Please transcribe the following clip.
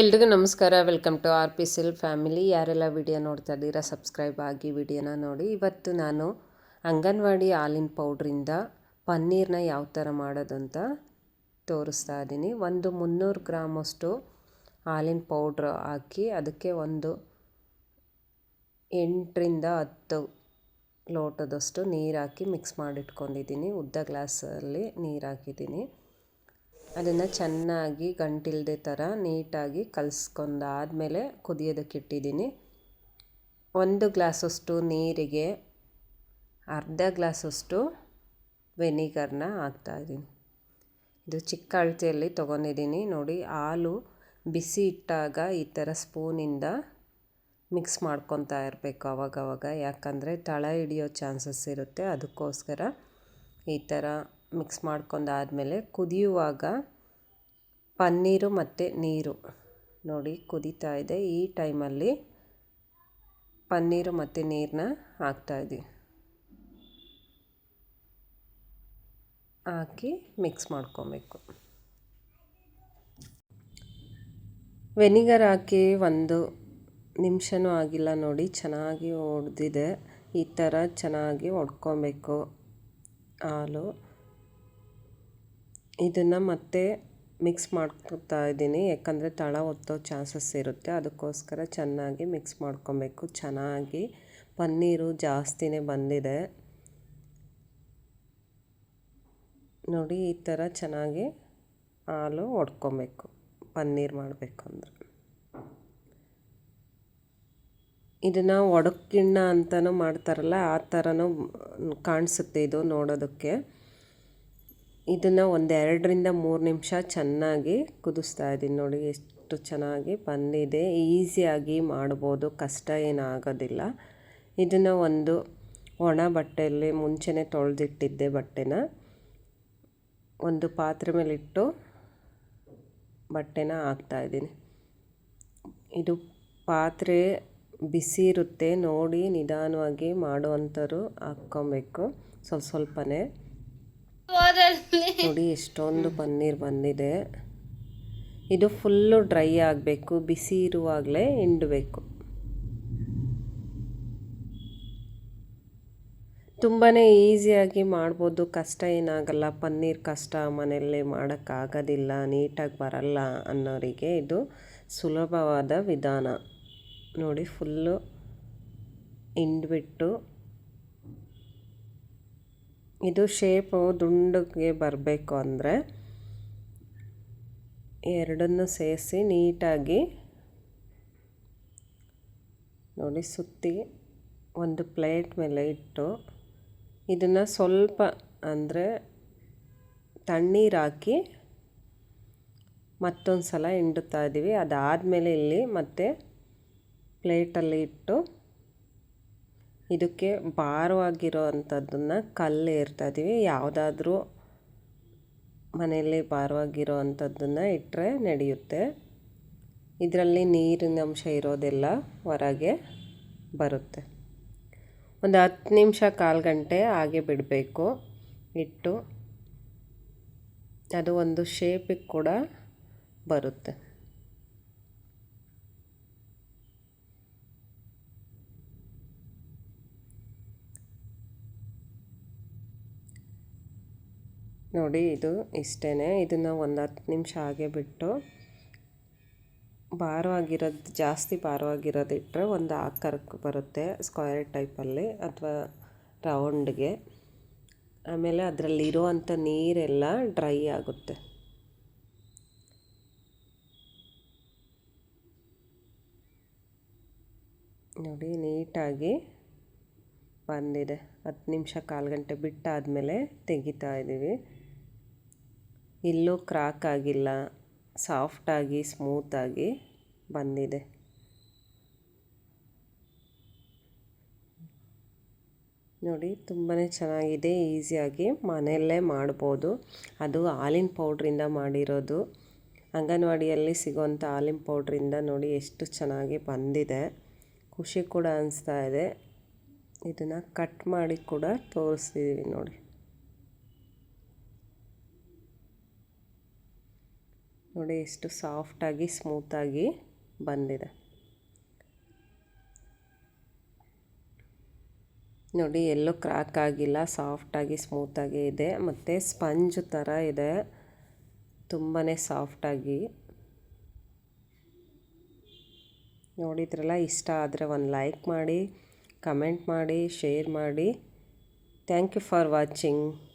ಎಲ್ರಿಗೂ ನಮಸ್ಕಾರ. Welcome to R P ಸಿಲ್ ಫ್ಯಾಮಿಲಿ ಯಾರೆಲ್ಲ ವಿಡಿಯೋ ನೋಡ್ತಾ ಇದ್ದೀರಾ ಸಬ್ಸ್ಕ್ರೈಬ್ ಆಗಿ ವಿಡಿಯೋನ ನೋಡಿ. ಇವತ್ತು ನಾನು ಅಂಗನವಾಡಿ ಹಾಲಿನ ಪೌಡ್ರಿಂದ ಪನ್ನೀರ್ನ ಯಾವ ಥರ ಮಾಡೋದು ಅಂತ ತೋರಿಸ್ತಾ ಇದ್ದೀನಿ. ಒಂದು ಮುನ್ನೂರು ಗ್ರಾಮಷ್ಟು ಹಾಲಿನ ಪೌಡ್ರ್ ಹಾಕಿ ಅದಕ್ಕೆ ಒಂದು ಎಂಟರಿಂದ ಹತ್ತು ಲೋಟದಷ್ಟು ನೀರು ಹಾಕಿ ಮಿಕ್ಸ್ ಮಾಡಿಟ್ಕೊಂಡಿದ್ದೀನಿ. ಉದ್ದ ಗ್ಲಾಸಲ್ಲಿ ನೀರು ಹಾಕಿದ್ದೀನಿ. ಅದನ್ನು ಚೆನ್ನಾಗಿ ಗಂಟಿಲ್ದೆ ಥರ ನೀಟಾಗಿ ಕಲಿಸ್ಕೊಂಡಾದಮೇಲೆ ಕುದಿಯೋದಕ್ಕೆ ಇಟ್ಟಿದ್ದೀನಿ. ಒಂದು ಗ್ಲಾಸಷ್ಟು ನೀರಿಗೆ, ಅರ್ಧ ಗ್ಲಾಸಷ್ಟು ವೆನಿಗರ್ನ ಹಾಕ್ತಾಯಿದ್ದೀನಿ ಇದು ಚಿಕ್ಕ ಅಳತೆಯಲ್ಲಿ ತೊಗೊಂಡಿದ್ದೀನಿ. ನೋಡಿ, ಹಾಲು ಬಿಸಿ ಇಟ್ಟಾಗ ಈ ಥರ ಸ್ಪೂನಿಂದ ಮಿಕ್ಸ್ ಮಾಡ್ಕೊತಾ ಇರಬೇಕು ಅವಾಗವಾಗ. ಯಾಕಂದರೆ ತಳ ಹಿಡಿಯೋ ಚಾನ್ಸಸ್ ಇರುತ್ತೆ. ಅದಕ್ಕೋಸ್ಕರ ಈ ಥರ ಮಿಕ್ಸ್ ಮಾಡ್ಕೊಂಡಾದಮೇಲೆ ಕುದಿಯುವಾಗ ಪನ್ನೀರು ಮತ್ತು ನೀರು. ನೋಡಿ, ಕುದೀತಾ ಇದೆ. ಈ ಟೈಮಲ್ಲಿ ಪನ್ನೀರು ಮತ್ತು ನೀರನ್ನ ಹಾಕ್ತಾಯಿದ್ದೀವಿ ಹಾಕಿ ಮಿಕ್ಸ್ ಮಾಡ್ಕೊಬೇಕು. ವೆನಿಗರ್ ಹಾಕಿ ಒಂದು ನಿಮಿಷನೂ ಆಗಿಲ್ಲ ನೋಡಿ, ಚೆನ್ನಾಗಿ ಒಡೆದಿದೆ. ಈ ಥರ ಚೆನ್ನಾಗಿ ಒಡ್ಕೊಬೇಕು. ಹಾಲು. ಇದನ್ನು ಮತ್ತೆ ಮಿಕ್ಸ್ ಮಾಡ್ಕೊತಾ ಇದ್ದೀನಿ. ಯಾಕಂದರೆ ತಳ ಒತ್ತೋ ಚಾನ್ಸಸ್ ಇರುತ್ತೆ. ಅದಕ್ಕೋಸ್ಕರ ಚೆನ್ನಾಗಿ ಮಿಕ್ಸ್ ಮಾಡ್ಕೊಬೇಕು. ಚೆನ್ನಾಗಿ ಪನ್ನೀರು ಜಾಸ್ತಿನೇ ಬಂದಿದೆ. ನೋಡಿ, ಈ ಥರ ಚೆನ್ನಾಗಿ ಹಾಲು ಒಡ್ಕೊಬೇಕು. ಪನ್ನೀರ್ ಮಾಡಬೇಕು ಅಂದರೆ. ಇದನ್ನು ಒಡಕ್ಕಿಣ್ಣ ಅಂತಲೂ ಮಾಡ್ತಾರಲ್ಲ, ಆ ಥರನೂ ಕಾಣಿಸುತ್ತೆ ಇದು ನೋಡೋದಕ್ಕೆ. ಇದನ್ನು ಒಂದು ಎರಡರಿಂದ ಮೂರು ನಿಮಿಷ ಚೆನ್ನಾಗಿ ಕುದಿಸ್ತಾ ಇದ್ದೀನಿ ನೋಡಿ, ಎಷ್ಟು ಚೆನ್ನಾಗಿ ಬಂದಿದೆ. ಈಸಿಯಾಗಿ ಮಾಡ್ಬೋದು, ಕಷ್ಟ ಏನಾಗೋದಿಲ್ಲ. ಇದನ್ನು ಒಂದು ಒಣ ಬಟ್ಟೆಯಲ್ಲಿ ಮುಂಚೆನೇ ತೊಳೆದಿಟ್ಟಿದ್ದೆ ಬಟ್ಟೆನ. ಒಂದು ಪಾತ್ರೆ ಮೇಲಿಟ್ಟು ಬಟ್ಟೆನ ಹಾಕ್ತಾಯಿದ್ದೀನಿ ಇದು ಪಾತ್ರೆ ಬಿಸಿ ಇರುತ್ತೆ, ನೋಡಿ ನಿಧಾನವಾಗಿ ಮಾಡುವಂಥವ್ರು ಹಾಕ್ಕೊಬೇಕು. ಸ್ವಲ್ಪ ಸ್ವಲ್ಪನೇ ನೋಡಿ, ಎಷ್ಟೊಂದು ಪನ್ನೀರ್ ಬಂದಿದೆ. ಇದು ಫುಲ್ಲು ಡ್ರೈ ಆಗಬೇಕು, ಬಿಸಿ ಇರುವಾಗಲೇ ಹಿಂಡಬೇಕು. ತುಂಬಾ ಈಸಿಯಾಗಿ ಮಾಡ್ಬೋದು, ಕಷ್ಟ ಏನಾಗಲ್ಲ, ಪನ್ನೀರ್ ಕಷ್ಟ ಮನೆಯಲ್ಲೇ ಮಾಡೋಕ್ಕಾಗೋದಿಲ್ಲ, ನೀಟಾಗಿ ಬರಲ್ಲ ಅನ್ನೋರಿಗೆ ಇದು ಸುಲಭವಾದ ವಿಧಾನ. ನೋಡಿ, ಫುಲ್ಲು ಹಿಂಡ್ಬಿಟ್ಟು ಇದು ಶೇಪು ದುಂಡಗೆ ಬರಬೇಕು ಅಂದರೆ ಎರಡನ್ನು ಸೇರಿಸಿ ನೀಟಾಗಿ ನೋಡಿ ಸುತ್ತಿ ಒಂದು ಪ್ಲೇಟ್ ಮೇಲೆ ಇಟ್ಟು ಇದನ್ನು ಸ್ವಲ್ಪ ಅಂದರೆ ತಣ್ಣೀರು ಹಾಕಿ ಮತ್ತೊಂದು ಸಲ ಹಿಂಡುತ್ತಾ ಇದ್ದೀವಿ ಅದಾದಮೇಲೆ ಇಲ್ಲಿ ಮತ್ತೆ ಪ್ಲೇಟಲ್ಲಿ ಇಟ್ಟು ಇದಕ್ಕೆ ಭಾರವಾಗಿರೋ ಅಂಥದ್ದನ್ನು ಕಲ್ಲು ಇರ್ತಾಯಿದ್ದೀವಿ ಯಾವುದಾದ್ರೂ ಮನೆಯಲ್ಲಿ ಭಾರವಾಗಿರೋ ಅಂಥದ್ದನ್ನು ಇಟ್ಟರೆ ನಡೆಯುತ್ತೆ. ಇದರಲ್ಲಿ ನೀರಿನ ಅಂಶ ಇರೋದೆಲ್ಲ ಹೊರಗೆ ಬರುತ್ತೆ. ಒಂದು ಹತ್ತು ನಿಮಿಷ ಕಾಲು ಗಂಟೆ ಹಾಗೆ ಬಿಡಬೇಕು. ಇಟ್ಟು ಅದು ಒಂದು ಶೇಪಿಗೆ ಕೂಡ ಬರುತ್ತೆ. ನೋಡಿ, ಇದು ಇಷ್ಟೇ ಇದನ್ನು ಒಂದು ಹತ್ತು ನಿಮಿಷ ಹಾಗೆ ಬಿಟ್ಟು ಭಾರವಾಗಿರೋದು, ಜಾಸ್ತಿ ಭಾರವಾಗಿರೋದು ಇಟ್ಟರೆ ಒಂದು ಆಕಾರಕ್ಕೆ ಬರುತ್ತೆ, ಸ್ಕ್ವೇರ್ ಟೈಪಲ್ಲಿ ಅಥವಾ ರೌಂಡ್ಗೆ. ಆಮೇಲೆ ಅದರಲ್ಲಿರುವಂಥ ನೀರೆಲ್ಲ ಡ್ರೈ ಆಗುತ್ತೆ. ನೋಡಿ, ನೀಟಾಗಿ ಬಂದಿದೆ. ಹತ್ತು ನಿಮಿಷ ಕಾಲು ಗಂಟೆ ಬಿಟ್ಟಾದಮೇಲೆ ತೆಗಿತಾ ಇದ್ದೀವಿ ಎಲ್ಲೂ ಕ್ರಾಕ್ ಆಗಿಲ್ಲ ಸಾಫ್ಟಾಗಿ ಸ್ಮೂತಾಗಿ ಬಂದಿದೆ. ನೋಡಿ ತುಂಬಾ ಚೆನ್ನಾಗಿದೆ, ಈಸಿಯಾಗಿ ಮನೆಯಲ್ಲೇ ಮಾಡ್ಬೋದು. ಅದು ಹಾಲಿನ ಪೌಡ್ರಿಂದ ಮಾಡಿರೋದು. ಅಂಗನವಾಡಿಯಲ್ಲಿ ಸಿಗೋಂಥ ಹಾಲಿನ ಪೌಡ್ರಿಂದ ನೋಡಿ ಎಷ್ಟು ಚೆನ್ನಾಗಿ ಬಂದಿದೆ. ಖುಷಿ ಕೂಡ ಅನಿಸ್ತಾ ಇದೆ. ಇದನ್ನು ಕಟ್ ಮಾಡಿ ಕೂಡ ತೋರಿಸ್ತಿದ್ದೀವಿ ನೋಡಿ. ನೋಡಿ, ಎಷ್ಟು ಸಾಫ್ಟಾಗಿ, ಸ್ಮೂತಾಗಿ ಬಂದಿದೆ. ನೋಡಿ, ಎಲ್ಲೂ ಕ್ರ್ಯಾಕ್ ಆಗಿಲ್ಲ, ಸಾಫ್ಟಾಗಿ, ಸ್ಮೂತಾಗಿ ಇದೆ. ಮತ್ತು ಸ್ಪಂಜ್ ಥರ ಇದೆ. ತುಂಬಾ ಸಾಫ್ಟಾಗಿ. ನೋಡಿದ್ರಲ್ಲ, ಇಷ್ಟ ಆದರೆ ಒಂದು ಲೈಕ್ ಮಾಡಿ, ಕಮೆಂಟ್ ಮಾಡಿ, ಶೇರ್ ಮಾಡಿ. Thank you for watching.